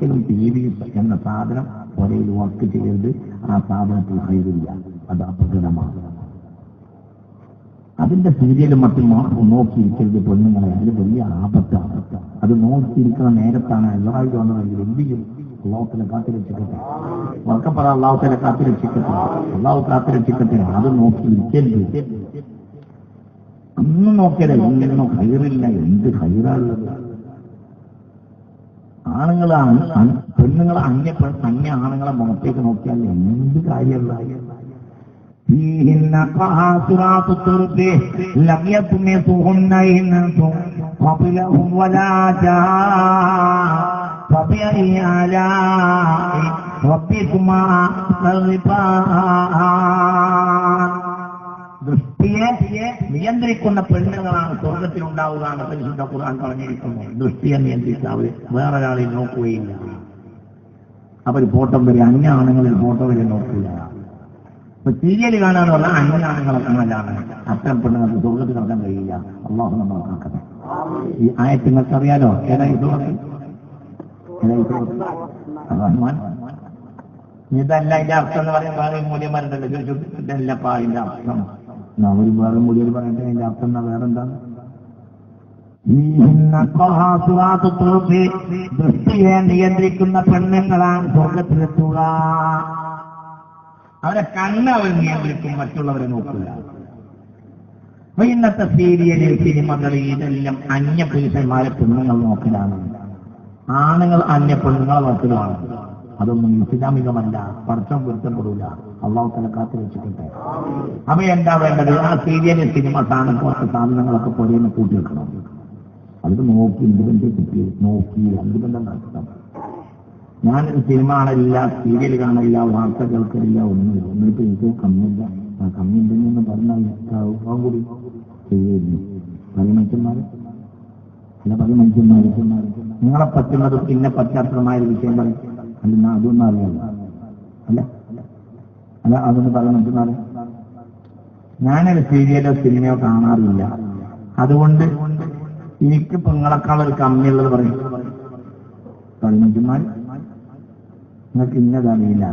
T V എന്ന സാധനം ഒരയിൽ work ചെയ്യരുത്. ആ സാധനത്തിൽ ഹൈറില്ല അത് അപകടമാണ്. അതിന്റെ സീരിയലും മറ്റും മാത്രം നോക്കിയിരിക്കരുത് പെണ്ണുങ്ങളെ. അത് വലിയ ആപത്താണ്. അത് നോക്കിയിരിക്കുന്ന നേരത്താണ് എല്ലാവരും വന്നതെങ്കിൽ എന്ത് ചെയ്യും? അള്ളാഹുത്തിനെ കാത്തിരക്ഷിക്കട്ടെ. വർക്കപ്പറ അള്ളാഹത്തിനെ കാത്തിരക്ഷിക്കട്ടെ. അള്ളാഹു കാത്തിരക്ഷിക്കട്ടെ. അത് നോക്കിയിരിക്കരുത് അന്ന് നോക്കിയത് ഒന്നും ഹൈറില്ല എന്ത് ഹൈറുള്ളത് ആണുങ്ങളാണ് അൺ- പെണ്ണുങ്ങളെ അന്യ പെ- അന്യ ആണുങ്ങളെ മുഖത്തേക്ക് നോക്കിയാൽ എന്ത് കാര്യമുള്ള فيهن قاصرات الطرف لم يطمثهن إنس قبلهم ولا جاء فبأي آلاء ربكما تكذبان ദൃഷ്ടിയെ നിയന്ത്രിക്കുന്ന പെണ്ണുങ്ങളാണ് സ്വർഗത്തിൽ ഉണ്ടാവുക എന്ന് പരിശുദ്ധ ഖുർആൻ പറഞ്ഞിരിക്കുന്നത് ദൃഷ്ടിയെ നിയന്ത്രിച്ച വേറെ വേറൊരാളെ നോക്കുകയില്ല. അവർ ഫോട്ടോ വരെ അന്യ ആണുങ്ങളിൽ ഫോട്ടോ വരെ നോക്കില്ല. ഇപ്പൊ സീരിയൽ കാണാന്ന് പറഞ്ഞാൽ അന്യ ആണുങ്ങളെ കാണലാണ്. അത്തരം പെണ്ണുങ്ങൾക്ക് സ്വർഗത്തിൽ നടക്കാൻ കഴിയില്ല. അള്ളാഹു നമ്മൾ കാക്കട്ടെ. ഈ ആയത്ത് നിങ്ങൾക്ക് അറിയാലോ ഏതാ ഈ സൂറത്ത്? ഏതാ റഹ്മാൻ. ഇതല്ല ഇതിന്റെ അർത്ഥം എന്ന് പറയുമ്പോൾ മൂല്യമാരുണ്ടല്ലോ ഇതല്ലപ്പാ ഇതിന്റെ അർത്ഥം. എന്നാ ഒരു ഭാഗം കൂടി ഒരു പറയട്ടെ അതിന്റെ അർത്ഥം എന്നാ വേറെന്താ ദൃഷ്ടിയെ നിയന്ത്രിക്കുന്ന പെണ്ണുങ്ങളാണ് സ്വർഗത്തിലെത്തുക. അവരെ കണ്ണ് അവർ നിയന്ത്രിക്കും മറ്റുള്ളവരെ നോക്കില്ല. അപ്പൊ ഇന്നത്തെ സീരിയൽ സിനിമകൾ ഇതെല്ലാം അന്യ പുരുഷന്മാരെ പെണ്ണുങ്ങൾ നോക്കലാണ്. ആണുങ്ങൾ അന്യ പെണ്ണുങ്ങളെ നോക്കലാണ് അതൊന്നും ഇസ്ലാമികമല്ല. പടച്ചം പൊരുത്തപ്പെടൂല. അള്ളാഹു തല കാത്തു വെച്ചിട്ടുണ്ട് അപ്പൊ എന്താ വേണ്ടത്? ആ സീരിയൽ സിനിമ സാധനം സാധനങ്ങളൊക്കെ സാധനങ്ങളൊക്കെ പൊരേന്ന് കൂട്ടി വെക്കണം. അത് നോക്കി എന്തിനെ കിട്ടി നോക്കി എന്തിനെ നടത്തണം. ഞാൻ സിനിമ കാണില്ല സീരിയൽ കാണില്ല വാർത്ത കേൾക്കലില്ല ഒന്നുമില്ല. ഒന്നിട്ട് എനിക്ക് കമ്മില്ല ആ കമ്മി ഉണ്ടെന്ന് പറഞ്ഞാൽ കൂടി? ചെയ്യുന്നു പല മനുഷ്യന്മാരെ? ചില പല മനുഷ്യന്മാരെ? നിങ്ങളെ പറ്റുന്നത് പിന്നെ പറ്റാത്തതുമായ വിഷയം പറയും. അല്ല അതൊന്നും അറിയാമോ അല്ല? അല്ല അതൊന്ന് പറയണം. മനുഷ്യന്മാര് ഞാനൊരു സീരിയലോ സിനിമയോ കാണാറില്ല. അതുകൊണ്ട് എനിക്ക് പെങ്ങളെക്കാൾ ഒരു കമ്മിയുള്ളത് പറയും. പതിനഞ്ചുമാർ നിങ്ങൾക്ക് ഇന്നതറിയില്ല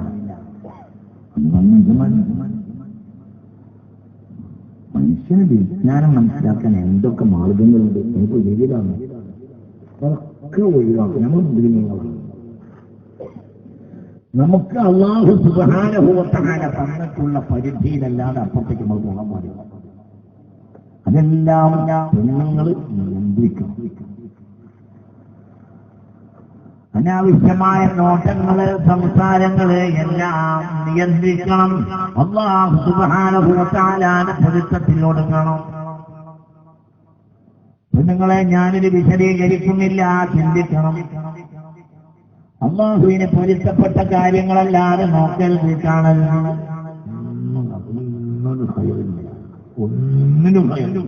മനുഷ്യന് വിജ്ഞാനം മനസ്സിലാക്കാൻ എന്തൊക്കെ മാർഗങ്ങളുണ്ട്? നമുക്ക് വിവിധമാണ് ഒക്കെ ഒഴിവാക്കും. നമ്മൾ മുസ്ലിമീങ്ങളാണ് നമുക്ക് അള്ളാഹു സുബാനുഭവത്തഹാന തന്നിട്ടുള്ള പരിധിയിലല്ലാതെ അപ്പുറത്തേക്ക് നമ്മൾ പോകാൻ പാടില്ല. അതെല്ലാം പെണ്ണുങ്ങൾ നിയന്ത്രിക്കും അനാവശ്യമായ നോട്ടങ്ങൾ സംസാരങ്ങൾ എല്ലാം നിയന്ത്രിക്കണം. അള്ളാഹു സുബാനുഭവത്താലാണ് പൊരുത്തത്തിലൊടുങ്ങണം പെണ്ണുങ്ങളെ ഞാനിത് വിശദീകരിക്കുന്നില്ല ചിന്തിക്കണം. അള്ളാഹുവിന് പൊരുത്തപ്പെട്ട കാര്യങ്ങളല്ലാതെ നോക്കൽ കാണരുത് ഒന്നിനും ഒന്നിനും